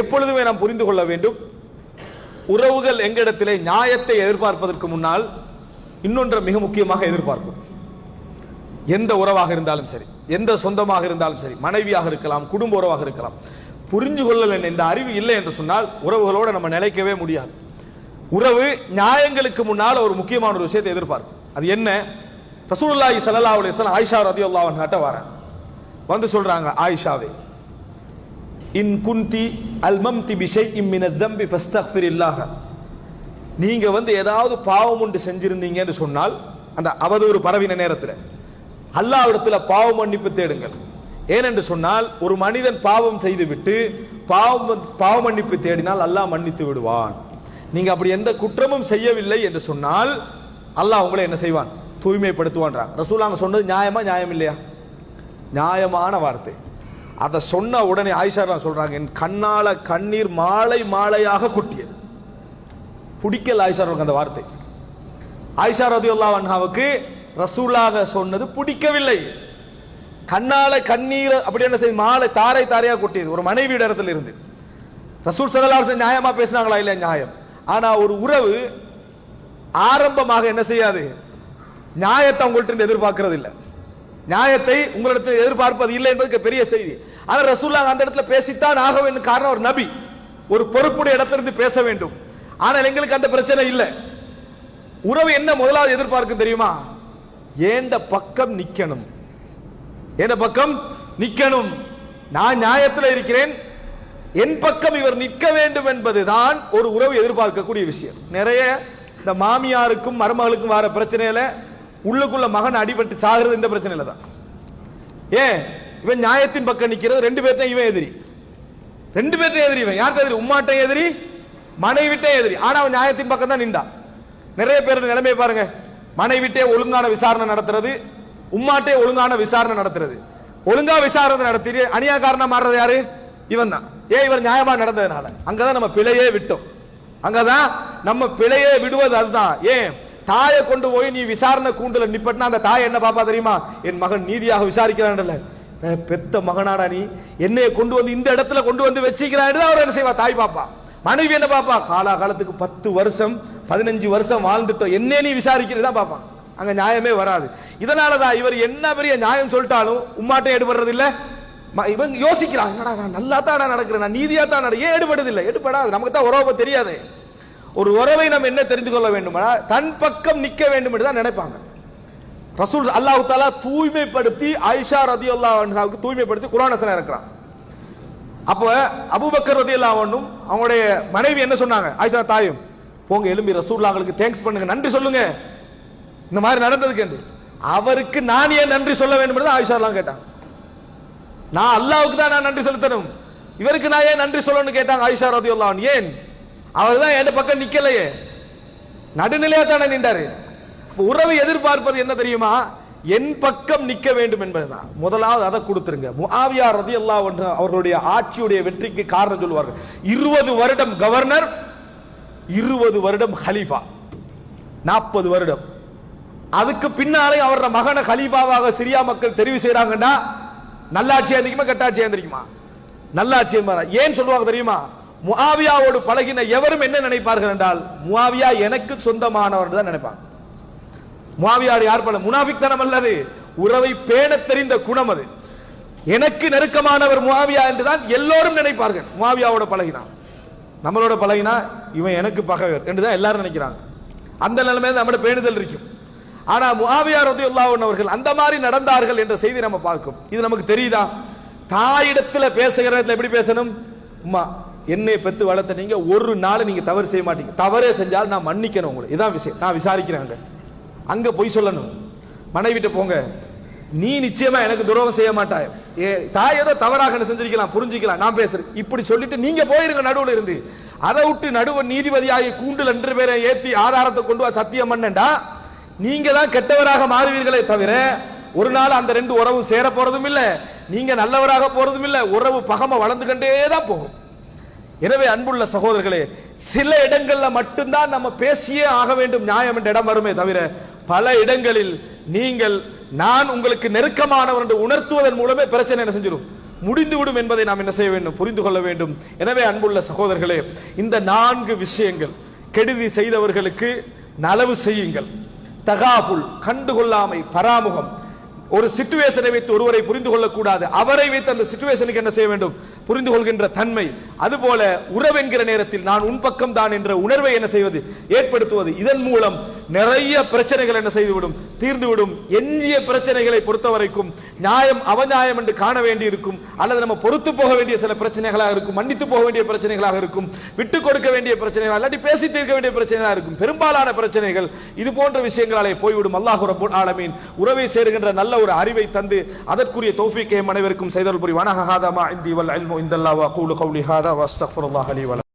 எப்பொழுதுமே நாம் புரிந்து கொள்ள வேண்டும். உறவுகள் எங்களிடத்திலே நியாயத்தை எதிர்பார்ப்பதற்கு முன்னால் இன்னொன்றை மிக முக்கியமாக எதிர்பார்க்கும். எந்த உறவாக இருந்தாலும் சரி எந்த சொந்தமாக இருந்தாலும் சரி மனைவியாக இருக்கலாம் குடும்ப உறவாக இருக்கலாம் புரிஞ்சு கொள்ளல் இந்த அறிவு இல்லை என்று சொன்னால் உறவுகளோடு நம்ம நிலைக்கவே முடியாது. உறவு நியாயங்களுக்கு முன்னால் ஒரு முக்கியமான ஒரு விஷயத்தை எதிர்பார்க்கும். அது என்ன? ரசூலுல்லாஹி ஸல்லல்லாஹு அலிஸ்லாம் ஆயிஷா ரதியல்லாஹு அன்ஹா வர வந்து சொல்றாங்க ஆயிஷாவே இன் குந்தி அல்மம்தி பிஷை இம்மின தம்பி ஃபஸ்தஃபிர் இல்லாக நீங்கள் வந்து ஏதாவது பாவம் உண்டு செஞ்சிருந்தீங்கன்னு சொன்னால் அந்த அவதூறு பரவின நேரத்தில் அல்லாவிடத்தில் பாவ மன்னிப்பு தேடுங்கள். ஏனென்று சொன்னால் ஒரு மனிதன் பாவம் செய்துவிட்டு பாவம் பாவ மன்னிப்பு தேடினால் அல்லாஹ் மன்னித்து விடுவான். நீங்கள் அப்படி எந்த குற்றமும் செய்யவில்லை என்று சொன்னால் அல்லாஹ் உங்களை என்ன செய்வான்? தூய்மைப்படுத்துவான்றான். ரசூலாங்க சொன்னது நியாயமா நியாயம் இல்லையா? நியாயமான வார்த்தை. அதை சொன்ன உடனே ஆயிஷாலாம் சொல்றாங்க என் கண்ணால கண்ணீர் மாலை மாலையாக கொட்டியது. பிடிக்கல ஆயிஷாருக்கு அந்த வார்த்தை. ஆயிஷா ரதியுல்லா அன்ஹாவுக்கு ரசூலாக சொன்னது பிடிக்கவில்லை. கண்ணால கண்ணீர் அப்படி என்ன செய்யுது மாலை தாரை தாரையா கொட்டியது. ஒரு மனைவி இடத்துல இருந்து. ரசூல் சதலார் நியாயமா பேசினாங்களா இல்லையா? நியாயம். ஆனா ஒரு உறவு ஆரம்பமாக என்ன செய்யாது? நியாயத்தை அவங்கள்ட்ட இருந்து எதிர்பார்க்கிறது நியாயத்தை உங்களிடத்தில் எதிர்பார்ப்பது இல்லை என்பதுக்கு பெரிய செய்தி. ஆனால் ரசூல்லா அந்த இடத்துல பேசித்தான் ஆக வேண்டும் காரணம் ஒரு நபி. ஒரு பொறுப்புடைய இடத்திலிருந்து பேச வேண்டும். ஆனால் எங்களுக்கு அந்த பிரச்சனை இல்லை. உறவு என்ன முதலாவது எதிர்பார்க்கும் தெரியுமா? ஏண்ட பக்கம் நிக்கணும். ஏண்ட பக்கம் நிக்கணும். நான் நியாயத்தில் இருக்கிறேன். என் பக்கம் இவர் நிற்க வேண்டும் என்பதுதான் ஒரு உறவு எதிர்பார்க்கக்கூடிய விஷயம். நிறைய இந்த மாமியாருக்கும் மருமகளுக்கும் வர பிரச்சனையில உள்ளுக்குள்ள மகன் அடிபட்டு சாகிறது இந்த பிரச்சனையில தான். ஏன்? இவன் நியாயத்தின் பக்கம் நிக்கிறது ரெண்டு பேர்த்தையும் இவன் எதிரி. ரெண்டு பேர்த்தையும் எதிரி இவன். யார்கிட்ட எதிரி? உம்மாட்ட எதிரி மனைவிட்டே எதிரி. ஆனா அவன் நியாயத்தின் பக்கம் தான் நின்றான் நிறைய பேர் நிலைமை பாருங்க. மனைவிட்டே ஒழுங்கான விசாரணை நடத்துறது உம்மாட்டே ஒழுங்கான விசாரணை நடத்துறது. ஒழுங்கா விசாரணை நடத்தி அநியா காரணம் மாறுறது யாரு? இவன் தான். ஏன் இவர் நியாயமா நடந்ததுனால? அங்கதான் நம்ம பிழையே விட்டோம். அங்கதான் நம்ம பிழையே விடுவது அதுதான். ஏன்? தாயை கொண்டு போய் நீ விசாரணை கூண்டுல நிப்பட்டினா அந்த தாய் என்ன பாப்பா தெரியுமா? என் மகன் நீதியாக விசாரிக்கிறான்ல பெத்த மகனாடா நீ. என்னைய கொண்டு வந்து இந்த இடத்துல கொண்டு வந்து வச்சுக்கிறான்னு அவர் என்ன செய்வா? தாய் பாப்பா மனைவி என்ன பாப்பா காலா காலத்துக்கு பத்து வருஷம் பதினஞ்சு வருஷம் வாழ்ந்துட்டோம். என்ன நீ விசாரிக்கிறதா பாப்பா அங்க நியாயமே வராது. இதனாலதான் இவர் என்ன பெரிய நியாயம் சொல்லிட்டாலும் உம்மாட்டம் எடுபடுறது இல்ல இவன் யோசிக்கிறான். என்னடா நான் நல்லா தான் நடக்கிறேன். நான் நீதியா தான் ஏன் எடுபடுது இல்லை எடுபடாது. நமக்கு தான் உறவு தெரியாது. ஒரு உறவை நம்ம என்ன தெரிந்து கொள்ள வேண்டுமா தன் பக்கம் நிக்க வேண்டும் என்று தான் நினைப்பாங்க. ரசூல் அல்லாஹ் தாலா தூய்மைப்படுத்தி ஆயிஷா ரதி அல்லாவுக்கு தூய்மைப்படுத்தி குர்ஆன் இருக்கிறான் அப்போ அபூபக்கர் ரதி அன்ஹும் அவங்களுடைய மனைவி என்ன சொன்னாங்க? ஆயிஷா தாயும் போங்க எலும்பி ரசூல்லாங்களுக்கு தேங்க்ஸ் பண்ணுங்க நன்றி சொல்லுங்க. இந்த மாதிரி நடந்ததுக்கு என்று. அவருக்கு நான் ஏன் நன்றி சொல்ல வேண்டும் என்று ஆயிஷா எல்லாம் கேட்டாங்க. நான் அல்லாவுக்கு தான் நான் நன்றி செலுத்தணும். இவருக்கு நான் ஏன் நன்றி சொல்லணும்னு கேட்டாங்க ஆயிஷா ரதி அல்லாவன் ஏன்? அவர் தான் என் பக்கம் நிக்கலையே. நடுநிலையா தானே நின்றாரு. உறவு உறவை எதிர்பார்ப்பது என்ன தெரியுமா? என் பக்கம் நிக்க வேண்டும் என்பதுதான். முதலாவது அதை கொடுத்துருங்க. முஆவியா ரதியல்லாஹு அன்ஹு அவர்களுடைய ஆட்சியுடைய வெற்றிக்கு காரணம் சொல்லுவார்கள் இருபது வருடம் கவர்னர் இருபது வருடம் ஹலீஃபா. நாற்பது வருடம். அதுக்கு பின்னாலே அவரோட மகனை ஹலீஃபாவாக சிரியா மக்கள் தெரிவு செய்யறாங்கன்னா நல்லாட்சி எந்திரிக்குமா கெட்டாட்சி எந்திரிக்குமா நல்லாட்சி ஏன் சொல்லுவாங்க தெரியுமா? முவாவியாவோடு பழகின எவரும் என்ன நினைப்பார்கள் என்றால் முவாவியா எனக்கு சொந்தமானவர் தான் நினைப்பாங்க. முவாவியாடு யார் பல? முனாபிக் தனம் அல்லது உறவை பேணத் தெரிந்த குணம் அது. எனக்கு நெருக்கமானவர் முஆவியா என்றுதான் எல்லோரும் நினைப்பார்கள். முவாவியாவோட பழகினான் நம்மளோட பழகினா இவன் எனக்கு பகைவர் என்றுதான் எல்லாரும் நினைக்கிறாங்க. அந்த நிலைமை நம்மளோட பேணுதல் இருக்கும். ஆனா முவாவியா ரதியுல்லாஹு அவர்கள் அந்த மாதிரி நடந்தார்கள் என்ற செய்தி நம்ம பார்க்கும். இது நமக்கு தெரியுதா? தாயிடத்தில் பேசுகிற இடத்துல எப்படி பேசணும்? உமா என்னை பெத்து வளர்த்த நீங்க ஒரு நாள் நீங்க தவறு செய்ய மாட்டீங்க. தவறே செஞ்சால் நான் மன்னிக்கணும் உங்களை. இதான் விஷயம். நான் விசாரிக்கிறேன் அங்க. அங்க போய் சொல்லணும். மனைவிட்ட போங்க. நீ நிச்சயமா எனக்கு துரோகம் செய்ய மாட்டாய். ஏ தாய் ஏதோ தவறாக என்ன செஞ்சிருக்கலாம் புரிஞ்சுக்கலாம். நான் பேசுறேன். இப்படி சொல்லிட்டு நீங்க போயிருங்க நடுவுல இருந்து. அதை விட்டு நடுவ நீதிபதியாகி கூண்டில் ரெண்டு பேரை ஏத்தி ஆதாரத்தை கொண்டு வா சத்தியம் பண்ணண்டா நீங்க தான் கெட்டவராக மாறுவீர்களே தவிர ஒரு நாள் அந்த ரெண்டு உறவும் சேர போறதும் இல்ல. நீங்க நல்லவராக போறதும் இல்ல. உறவு பகம வளர்ந்துகிட்டே தான் போகும். எனவே அன்புள்ள சகோதரர்களே சில இடங்கள்ல மட்டும்தான் நம்ம பேசியே ஆக வேண்டும் நியாயம் என்ற இடம் வருமே தவிர பல இடங்களில் நீங்கள் நான் உங்களுக்கு நெருக்கமானவர் என்று உணர்த்துவதன் மூலமே பிரச்சனை என்ன செஞ்சிடும் முடிந்துவிடும் என்பதை நாம் என்ன செய்ய வேண்டும்? புரிந்து கொள்ள வேண்டும். எனவே அன்புள்ள சகோதரர்களே இந்த நான்கு விஷயங்கள் கெடுதி செய்தவர்களுக்கு நலவு செய்யுங்கள். தகாபுல் கண்டுகொள்ளாமை பராமுகம். ஒரு சிச்சுவேஷனை வைத்து ஒருவரை புரிந்து கொள்ளக்கூடாது. அவரை வைத்து அந்த சிச்சுவேஷனுக்கு என்ன செய்ய வேண்டும்? புரிந்து கொள்கின்ற தன்மை. அதுபோல உறவென்கிற நேரத்தில் நான் உன் பக்கம் தான் என்ற உணர்வை என்ன செய்வது? ஏற்படுத்துவது. இதன் மூலம் நிறைய பிரச்சனைகள் என்ன செய்துவிடும்? தீர்ந்துவிடும். எஞ்சிய பிரச்சனைகளை பொறுத்த வரைக்கும் நியாயம் அவநியாயம் என்று காண வேண்டி இருக்கும் அல்லது நம்ம பொறுத்து போக வேண்டிய சில பிரச்சனைகளாக இருக்கும். மன்னித்து போக வேண்டிய பிரச்சனைகளாக இருக்கும். விட்டு கொடுக்க வேண்டிய பிரச்சனைகள் அல்லாட்டி பேசி தீர்க்க வேண்டிய பிரச்சனைகளாக இருக்கும். பெரும்பாலான பிரச்சனைகள் இது போன்ற விஷயங்களாலே போய்விடும். அல்லாஹு ரப்பல் ஆலமீன் உறவை சேருகின்ற நல்ல ஒரு அறிவை தந்து அதற்குரிய தௌஃபீக்கை அனைவருக்கும் செய்தல் புரி ஹாதா மா இந்தி வல் இல்மு இந்தல்லாஹ் வ அகூலு கௌலி ஹாதா வ அஸ்தக்ஃபிருல்லாஹ்